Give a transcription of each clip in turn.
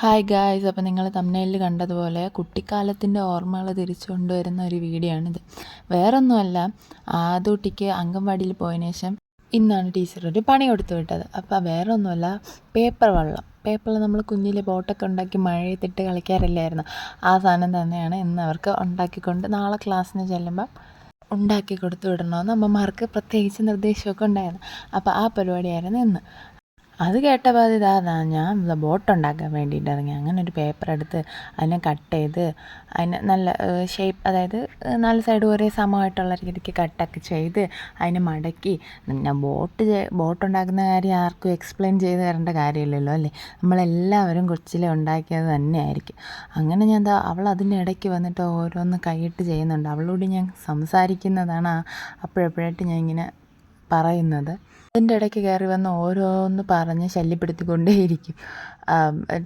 Hi guys അപ്പോൾ നിങ്ങൾ തമിഴ്നയിൽ കണ്ടതുപോലെ കുട്ടിക്കാലത്തിന്റെ ഓർമ്മകൾ തിരിച്ചു കൊണ്ടുവരുന്ന ഒരു വീഡിയോ ആണിത്. വേറൊന്നുമല്ല ആദൂട്ടിക്ക് അംഗൻവാടിയിൽ പോയതിനു ശേഷം ഇന്നാണ് ടീച്ചർ ഒരു പണി കൊടുത്തു വിട്ടത്. അപ്പോൾ വേറെ ഒന്നുമല്ല പേപ്പർ വെള്ളം പേപ്പറിൽ നമ്മൾ കുഞ്ഞിലെ ബോട്ടൊക്കെ ഉണ്ടാക്കി മഴയത്തിട്ട് കളിക്കാറില്ലായിരുന്നു. ആ സാധനം തന്നെയാണ് ഇന്ന് അവർക്ക് ഉണ്ടാക്കിക്കൊണ്ട് നാളെ ക്ലാസ്സിന് ചെല്ലുമ്പോൾ ഉണ്ടാക്കി കൊടുത്തു വിടണമെന്ന് അമ്മമാർക്ക് പ്രത്യേകിച്ച് നിർദ്ദേശമൊക്കെ ഉണ്ടായിരുന്നു. അപ്പോൾ ആ പരിപാടിയായിരുന്നു ഇന്ന്. അത് കേട്ടപ്പോൾ ഇതാ ഞാൻ ബോട്ട് ഉണ്ടാക്കാൻ വേണ്ടിയിട്ട് ഇറങ്ങി അങ്ങനെ ഒരു പേപ്പർ എടുത്ത് അതിനെ കട്ട് ചെയ്ത് അതിനെ നല്ല ഷേപ്പ് അതായത് നാല് സൈഡ് ഒരേ സമമായിട്ടുള്ള രീതിക്ക് കട്ടൊക്കെ ചെയ്ത് അതിനെ മടക്കി. ഞാൻ ബോട്ട് ബോട്ട് ഉണ്ടാക്കുന്ന കാര്യം ആർക്കും എക്സ്പ്ലെയിൻ ചെയ്ത് തരേണ്ട കാര്യമില്ലല്ലോ അല്ലേ? നമ്മളെല്ലാവരും കൊച്ചിലെ ഉണ്ടാക്കിയത് തന്നെയായിരിക്കും. അങ്ങനെ ഞാൻ എന്താ അവൾ അതിന്റെ ഇടയ്ക്ക് വന്നിട്ട് ഓരോന്ന് കൈയിട്ട് ചെയ്യുന്നുണ്ട്. അവളോട് ഞാൻ സംസാരിക്കുന്നതാണ് അപ്പോഴപ്പോഴായിട്ട് ഞാൻ ഇങ്ങനെ പറയുന്നത്. അതിന്റെ ഇടയ്ക്ക് കയറി വന്ന് ഓരോന്ന് പറഞ്ഞ് ശല്യപ്പെടുത്തിക്കൊണ്ടേയിരിക്കും.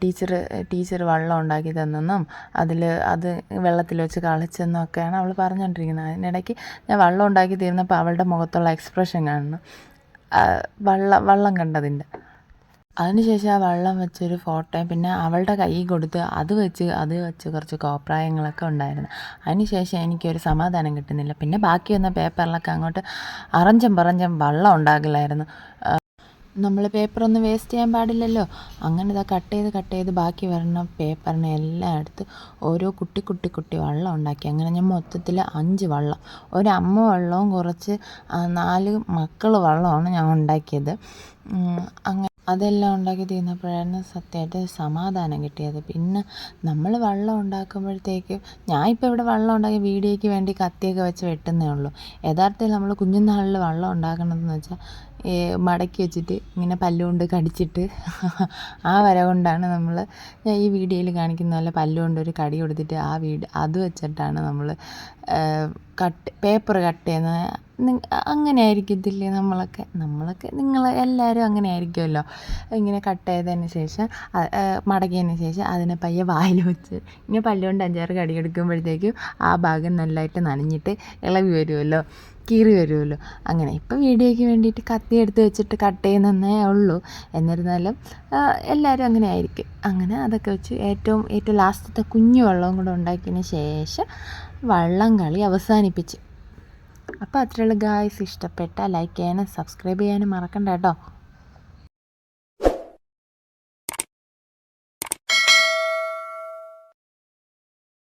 ടീച്ചർ ടീച്ചർ വെള്ളം ഉണ്ടാക്കി തന്നെന്നും അതിൽ അത് വെള്ളത്തിൽ വെച്ച് കളിച്ചെന്നും ഒക്കെയാണ് അവൾ പറഞ്ഞുകൊണ്ടിരിക്കുന്നത്. അതിനിടയ്ക്ക് ഞാൻ വെള്ളം ഉണ്ടാക്കി തീർന്നപ്പോൾ അവളുടെ മുഖത്തുള്ള എക്സ്പ്രഷൻ കാണുന്നു. വള്ളം വള്ളം കണ്ടതിന്റെ. അതിനുശേഷം ആ വെള്ളം വെച്ചൊരു ഫോട്ടോയും പിന്നെ അവളുടെ കൈ കൊടുത്ത് അത് വെച്ച് അത് വെച്ച് കുറച്ച് കോപ്രായങ്ങളൊക്കെ ഉണ്ടായിരുന്നു. അതിനുശേഷം എനിക്കൊരു സമാധാനം കിട്ടുന്നില്ല. പിന്നെ ബാക്കി വന്ന പേപ്പറിലൊക്കെ അങ്ങോട്ട് അറഞ്ചം പറഞ്ചം വെള്ളം ഉണ്ടാകില്ലായിരുന്നു നമ്മൾ പേപ്പറൊന്നും വേസ്റ്റ് ചെയ്യാൻ പാടില്ലല്ലോ. അങ്ങനെ ഇതാ കട്ട് ചെയ്ത് കട്ട് ചെയ്ത് ബാക്കി വരണ പേപ്പറിനെ എല്ലാം എടുത്ത് ഓരോ കുട്ടി കുട്ടി കുട്ടി വെള്ളം ഉണ്ടാക്കി. അങ്ങനെ ഞാൻ മൊത്തത്തിൽ അഞ്ച് വെള്ളം. ഒരു അമ്മ വെള്ളവും കുറച്ച് നാല് മക്കൾ വെള്ളമാണ് ഞാൻ ഉണ്ടാക്കിയത്. അങ്ങനെ അതെല്ലാം ഉണ്ടാക്കി തീർന്നപ്പോഴാണ് സത്യമായിട്ട് സമാധാനം കിട്ടിയത്. പിന്നെ നമ്മൾ വെള്ളം ഉണ്ടാക്കുമ്പോഴത്തേക്കും ഞാൻ ഇപ്പോൾ ഇവിടെ വെള്ളം ഉണ്ടാക്കി വീഡിയോയ്ക്ക് വേണ്ടി കത്തിയൊക്കെ വെച്ച് വെട്ടുന്നേ ഉള്ളൂ. യഥാർത്ഥത്തിൽ നമ്മൾ കുഞ്ഞുനാളിൽ വെള്ളം ഉണ്ടാക്കണതെന്ന് വെച്ചാൽ മടക്കി വെച്ചിട്ട് ഇങ്ങനെ പല്ലുകൊണ്ട് കടിച്ചിട്ട് ആ വര കൊണ്ടാണ് നമ്മൾ ഞാൻ ഈ വീഡിയോയിൽ കാണിക്കുന്ന പോലെ പല്ലുകൊണ്ട് ഒരു കടി കൊടുത്തിട്ട് ആ വീട് അത് വെച്ചിട്ടാണ് നമ്മൾ കട്ട് പേപ്പർ കട്ട് ചെയ്യുന്നത് അങ്ങനെ ആയിരിക്കത്തില്ലേ നമ്മളൊക്കെ. നമ്മളൊക്കെ നിങ്ങൾ എല്ലാവരും അങ്ങനെ ആയിരിക്കുമല്ലോ ഇങ്ങനെ കട്ട് ചെയ്തതിന് ശേഷം മടക്കിയതിന് ശേഷം അതിനെ പയ്യെ വായിൽ വെച്ച് ഇങ്ങനെ പല്ലുകൊണ്ട് അഞ്ചാറ് കടി എടുക്കുമ്പോഴത്തേക്കും ആ ഭാഗം നല്ലതായിട്ട് നനഞ്ഞിട്ട് ഇളകി വരുമല്ലോ. കീറി വരുമല്ലോ. അങ്ങനെ ഇപ്പോൾ വീഡിയോയ്ക്ക് വേണ്ടിയിട്ട് കത്തി എടുത്ത് വെച്ചിട്ട് കട്ട് ചെയ്യുന്നതേ ഉള്ളൂ. എന്നിരുന്നാലും എല്ലാവരും അങ്ങനെ ആയിരിക്കും. അങ്ങനെ അതൊക്കെ വെച്ച് ഏറ്റവും ഏറ്റവും ലാസ്റ്റത്തെ കുഞ്ഞു വെള്ളവും കൂടെ ഉണ്ടാക്കിയതിന് ശേഷം വള്ളം കളി അവസാനിപ്പിച്ചു. അപ്പോൾ അത്രയുള്ള ഗായ്സ് ഇഷ്ടപ്പെട്ട ലൈക്ക് ചെയ്യാനും സബ്സ്ക്രൈബ് ചെയ്യാനും മറക്കണ്ട കേട്ടോ.